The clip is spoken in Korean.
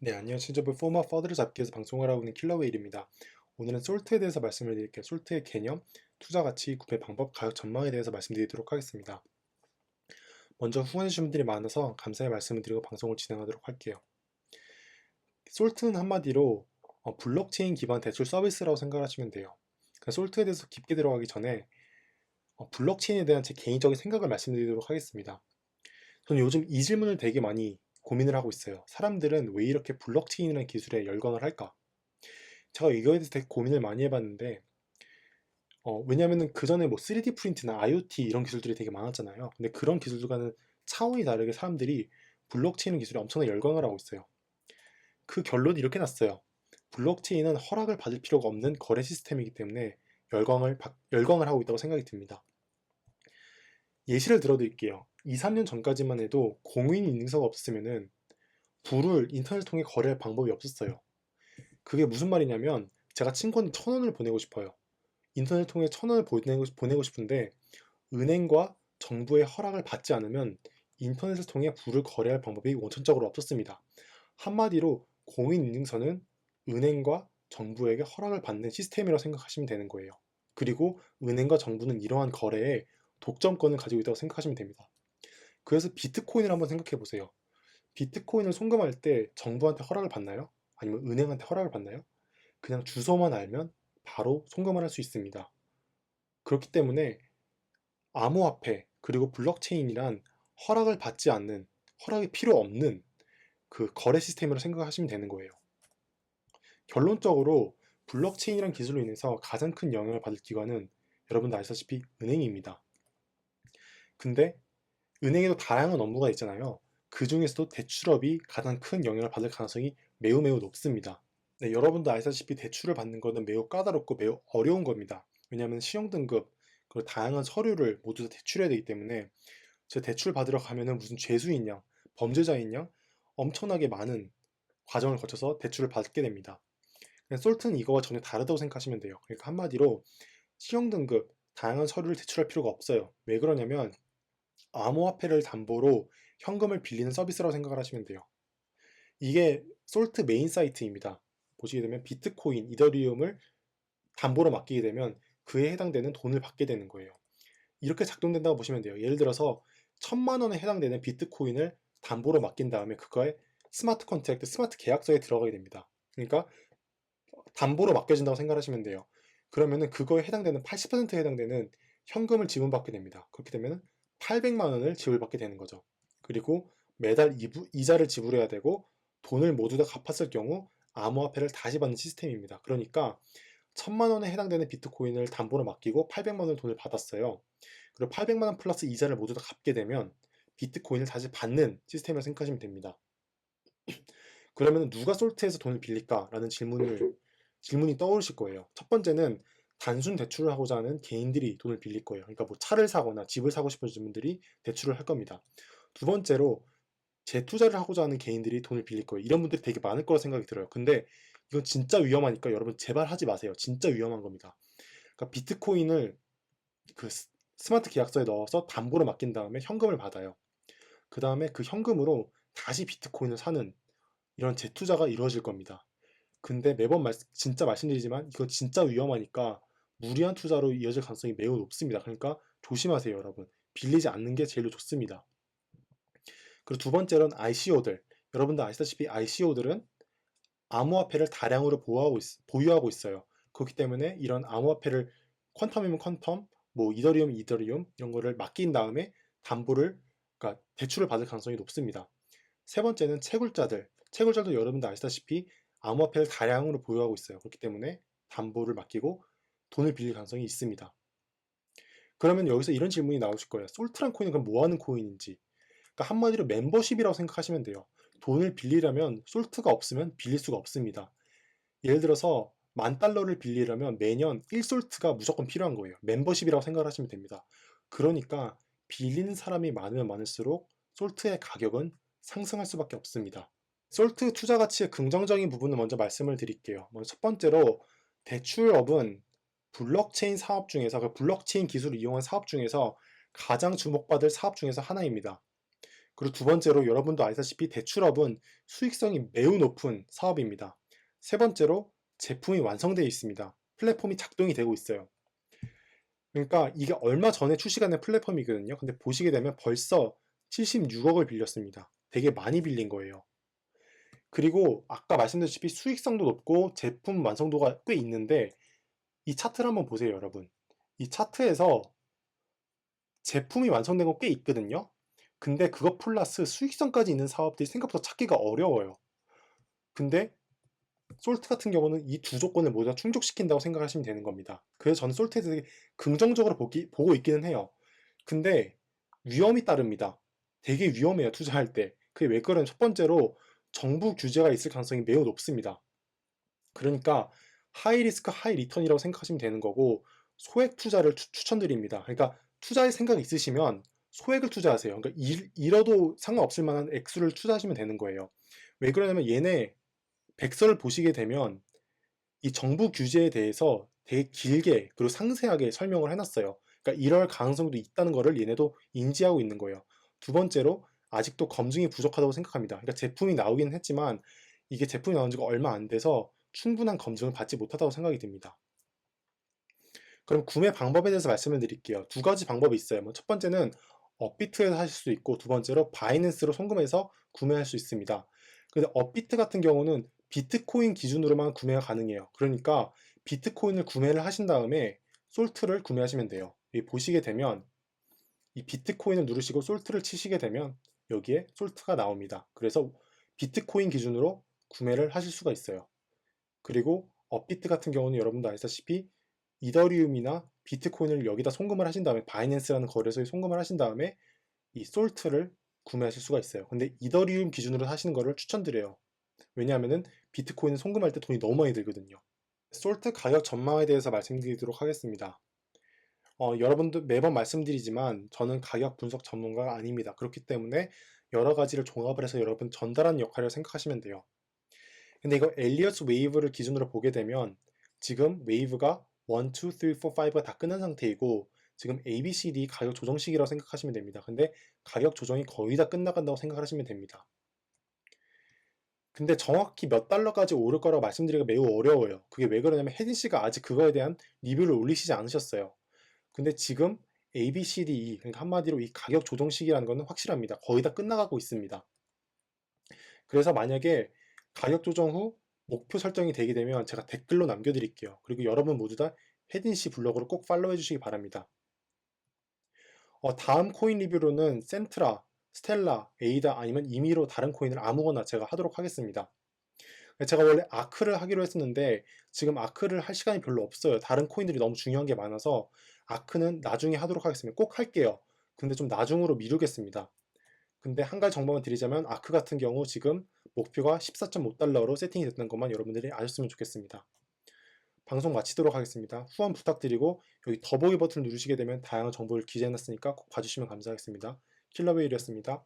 네, 안녕하세요. 신접을 포머 퍼드를 잡기 위해서 방송을 하고 있는 킬러웨일입니다. 오늘은 솔트에 대해서 말씀을 드릴게요. 솔트의 개념, 투자 가치, 구매 방법, 가격 전망에 대해서 말씀드리도록 하겠습니다. 먼저 후원해주신 분들이 많아서 감사의 말씀을 드리고 방송을 진행하도록 할게요. 솔트는 한마디로 어, 블록체인 기반 대출 서비스라고 생각하시면 돼요. 그 솔트에 대해서 깊게 들어가기 전에 어, 블록체인에 대한 제 개인적인 생각을 말씀드리도록 하겠습니다. 저는 요즘 이 질문을 되게 많이 고민을 하고 있어요. 사람들은 왜 이렇게 블록체인이라는 기술에 열광을 할까? 제가 이거에 대해서 되게 고민을 많이 해봤는데, 어, 왜냐면은 그 전에 뭐 3D 프린트나 IoT 이런 기술들이 되게 많았잖아요. 근데 그런 기술들과는 차원이 다르게 사람들이 블록체인 기술에 엄청나게 열광을 하고 있어요. 그 결론이 이렇게 났어요. 블록체인은 허락을 받을 필요가 없는 거래 시스템이기 때문에 열광을, 받- 열광을 하고 있다고 생각이 듭니다. 예시를 들어드릴게요. 2, 3년 전까지만 해도 공인 인증서가 없었으면은 부를 인터넷 통해 거래할 방법이 없었어요. 그게 무슨 말이냐면 제가 친구한테 천 원을 보내고 싶어요. 인터넷 통해 천 원을 보내고, 싶- 보내고 싶은데 은행과 정부의 허락을 받지 않으면 인터넷을 통해 부를 거래할 방법이 원천적으로 없었습니다. 한마디로 공인 인증서는 은행과 정부에게 허락을 받는 시스템이라고 생각하시면 되는 거예요. 그리고 은행과 정부는 이러한 거래에 독점권을 가지고 있다고 생각하시면 됩니다. 그래서 비트코인을 한번 생각해 보세요. 비트코인을 송금할 때 정부한테 허락을 받나요? 아니면 은행한테 허락을 받나요? 그냥 주소만 알면 바로 송금을 할 수 있습니다. 그렇기 때문에 암호화폐 그리고 블록체인이란 허락을 받지 않는 허락이 필요 없는 그 거래 시스템으로 생각하시면 되는 거예요. 결론적으로 블록체인이란 기술로 인해서 가장 큰 영향을 받을 기관은 여러분도 아시다시피 은행입니다. 근데 은행에도 다양한 업무가 있잖아요. 그 중에서도 대출업이 가장 큰 영향을 받을 가능성이 매우 매우 높습니다. 네, 여러분도 아시다시피 대출을 받는 것은 매우 까다롭고 매우 어려운 겁니다. 왜냐하면 신용등급 그리고 다양한 서류를 모두 다 제출해야 되기 때문에 저 대출 받으러 가면은 무슨 죄수인 양, 범죄자인 양 엄청나게 많은 과정을 거쳐서 대출을 받게 됩니다. 솔트는 이거와 전혀 다르다고 생각하시면 돼요. 그러니까 한마디로 신용 등급 다양한 서류를 제출할 필요가 없어요. 왜 그러냐면 암호화폐를 담보로 현금을 빌리는 서비스라고 생각을 하시면 돼요. 이게 솔트 메인 사이트입니다. 보시게 되면 비트코인, 이더리움을 담보로 맡기게 되면 그에 해당되는 돈을 받게 되는 거예요. 이렇게 작동된다고 보시면 돼요. 예를 들어서 천만 원에 해당되는 비트코인을 담보로 맡긴 다음에 그거에 스마트 컨트랙트, 스마트 계약서에 들어가게 됩니다. 그러니까 담보로 맡겨진다고 생각하시면 돼요. 그러면은 그거에 해당되는 80%에 해당되는 현금을 지분받게 됩니다. 그렇게 되면 800만 원을 지불받게 되는 거죠. 그리고 매달 이자를 지불해야 되고 돈을 모두 다 갚았을 경우 암호화폐를 다시 받는 시스템입니다. 그러니까 천만 원에 해당되는 비트코인을 담보로 맡기고 800만 원의 돈을 받았어요. 그리고 800만 원 플러스 이자를 모두 다 갚게 되면 비트코인을 다시 받는 시스템이라고 생각하시면 됩니다. 그러면 누가 솔트에서 돈을 빌릴까라는 질문을 질문이 떠오르실 거예요. 첫 번째는 단순 대출을 하고자 하는 개인들이 돈을 빌릴 거예요. 그러니까 뭐 차를 사거나 집을 사고 싶으신 분들이 대출을 할 겁니다. 두 번째로 재투자를 하고자 하는 개인들이 돈을 빌릴 거예요. 이런 분들이 되게 많을 거라 생각이 들어요. 근데 이건 진짜 위험하니까 여러분 제발 하지 마세요. 진짜 위험한 겁니다. 그러니까 비트코인을 그 스- 스마트 계약서에 넣어서 담보로 맡긴 다음에 현금을 받아요. 그 다음에 그 현금으로 다시 비트코인을 사는 이런 재투자가 이루어질 겁니다. 근데 매번 말, 진짜 말씀드리지만 이거 진짜 위험하니까 무리한 투자로 이어질 가능성이 매우 높습니다. 그러니까 조심하세요, 여러분. 빌리지 않는 게 제일 좋습니다. 그리고 두 번째로는 ICO들. 여러분들 아시다시피 ICO들은 암호화폐를 다량으로 보유하고, 있, 있어요. 그렇기 때문에 이런 암호화폐를 퀀텀이면 퀀텀, 뭐 이더리움, 이더리움 이런 거를 맡긴 다음에 담보를 그러니까 대출을 받을 가능성이 높습니다. 세 번째는 채굴자들. 채굴자도 여러분들 아시다시피 암호화폐를 다량으로 보유하고 있어요. 그렇기 때문에 담보를 맡기고 돈을 빌릴 가능성이 있습니다. 그러면 여기서 이런 질문이 나오실 거예요. 솔트란 코인은 그럼 뭐 하는 코인인지. 그러니까 한마디로 멤버십이라고 생각하시면 돼요. 돈을 빌리려면 솔트가 없으면 빌릴 수가 없습니다. 예를 들어서 만 달러를 빌리려면 매년 1솔트가 무조건 필요한 거예요. 멤버십이라고 생각을 하시면 됩니다. 그러니까 빌리는 사람이 많으면 많을수록 솔트의 가격은 상승할 수밖에 없습니다. 솔트 투자 가치의 긍정적인 부분을 먼저 말씀을 드릴게요. 먼저 첫 번째로 대출업은 블록체인 사업 중에서 그 블록체인 기술을 이용한 사업 중에서 가장 주목받을 사업 중에서 하나입니다. 그리고 두 번째로 여러분도 아시다시피 대출업은 수익성이 매우 높은 사업입니다. 세 번째로 제품이 완성되어 있습니다. 플랫폼이 작동이 되고 있어요. 그러니까 이게 얼마 전에 출시가 된 플랫폼이거든요. 근데 보시게 되면 벌써 76억을 빌렸습니다. 되게 많이 빌린 거예요. 그리고 아까 말씀드렸다시피 수익성도 높고 제품 완성도가 꽤 있는데 이 차트를 한번 보세요, 여러분. 이 차트에서 제품이 완성된 거 꽤 있거든요. 근데 그거 플러스 수익성까지 있는 사업들이 생각보다 찾기가 어려워요. 근데 솔트 같은 경우는 이 두 조건을 모두 다 충족시킨다고 생각하시면 되는 겁니다. 그래서 저는 솔트에 대해 긍정적으로 보기, 보고 있기는 해요. 근데 위험이 따릅니다. 되게 위험해요, 투자할 때. 그게 왜 그러냐면 첫 번째로 정부 규제가 있을 가능성이 매우 높습니다. 그러니까 하이 리스크 하이 리턴이라고 생각하시면 되는 거고 소액 투자를 추, 추천드립니다. 그러니까 투자할 생각 있으시면 소액을 투자하세요. 그러니까 일, 잃어도 상관없을 만한 액수를 투자하시면 되는 거예요. 왜 그러냐면 얘네 백서를 보시게 되면 이 정부 규제에 대해서 되게 길게 그리고 상세하게 설명을 해놨어요. 그러니까 이럴 가능성도 있다는 거를 얘네도 인지하고 있는 거예요. 두 번째로 아직도 검증이 부족하다고 생각합니다. 그러니까 제품이 나오기는 했지만 이게 제품이 나온 지가 얼마 안 돼서 충분한 검증을 받지 못하다고 생각이 듭니다. 그럼 구매 방법에 대해서 말씀을 드릴게요. 두 가지 방법이 있어요. 뭐첫 번째는 업비트에서 하실 수 있고 두 번째로 바이낸스로 송금해서 구매할 수 있습니다. 근데 업비트 같은 경우는 비트코인 기준으로만 구매가 가능해요. 그러니까 비트코인을 구매를 하신 다음에 솔트를 구매하시면 돼요. 보시게 되면 이 비트코인을 누르시고 솔트를 치시게 되면 여기에 솔트가 나옵니다. 그래서 비트코인 기준으로 구매를 하실 수가 있어요. 그리고 업비트 같은 경우는 여러분도 아시다시피 이더리움이나 비트코인을 여기다 송금을 하신 다음에 바이낸스라는 거래소에 송금을 하신 다음에 이 솔트를 구매하실 수가 있어요. 근데 이더리움 기준으로 하시는 거를 추천드려요. 왜냐하면은 비트코인은 송금할 때 돈이 너무 많이 들거든요. 솔트 가격 전망에 대해서 말씀드리도록 하겠습니다. 어, 여러분들 매번 말씀드리지만 저는 가격 분석 전문가가 아닙니다. 그렇기 때문에 여러 가지를 종합을 해서 여러분 전달하는 역할을 생각하시면 돼요. 근데 이거 엘리어스 웨이브를 기준으로 보게 되면 지금 웨이브가 1, 2, 3, 4, 5가 다 끝난 상태이고 지금 A, B, C, D 가격 조정 시기라고 생각하시면 됩니다. 근데 가격 조정이 거의 다 끝나간다고 생각하시면 됩니다. 근데 정확히 몇 달러까지 오를 거라고 말씀드리기가 매우 어려워요. 그게 왜 그러냐면 혜진 씨가 아직 그거에 대한 리뷰를 올리시지 않으셨어요. 근데 지금 A, B, C, D, E 그러니까 한마디로 이 가격 조정 시기라는 거는 확실합니다. 거의 다 끝나가고 있습니다. 그래서 만약에 가격 조정 후 목표 설정이 되게 되면 제가 댓글로 남겨드릴게요. 그리고 여러분 모두 다 혜딘 씨 블로그를 꼭 팔로우 해주시기 바랍니다. 어, 다음 코인 리뷰로는 센트라, 스텔라, 에이다 아니면 임의로 다른 코인을 아무거나 제가 하도록 하겠습니다. 제가 원래 아크를 하기로 했었는데 지금 아크를 할 시간이 별로 없어요. 다른 코인들이 너무 중요한 게 많아서 아크는 나중에 하도록 하겠습니다. 꼭 할게요. 근데 좀 나중으로 미루겠습니다. 근데 한 가지 정보만 드리자면 아크 같은 경우 지금 목표가 14.5달러로 세팅이 됐다는 것만 여러분들이 아셨으면 좋겠습니다. 방송 마치도록 하겠습니다. 후원 부탁드리고 여기 더보기 버튼을 누르시게 되면 다양한 정보를 기재해놨으니까 꼭 봐주시면 감사하겠습니다. 킬러베일이었습니다.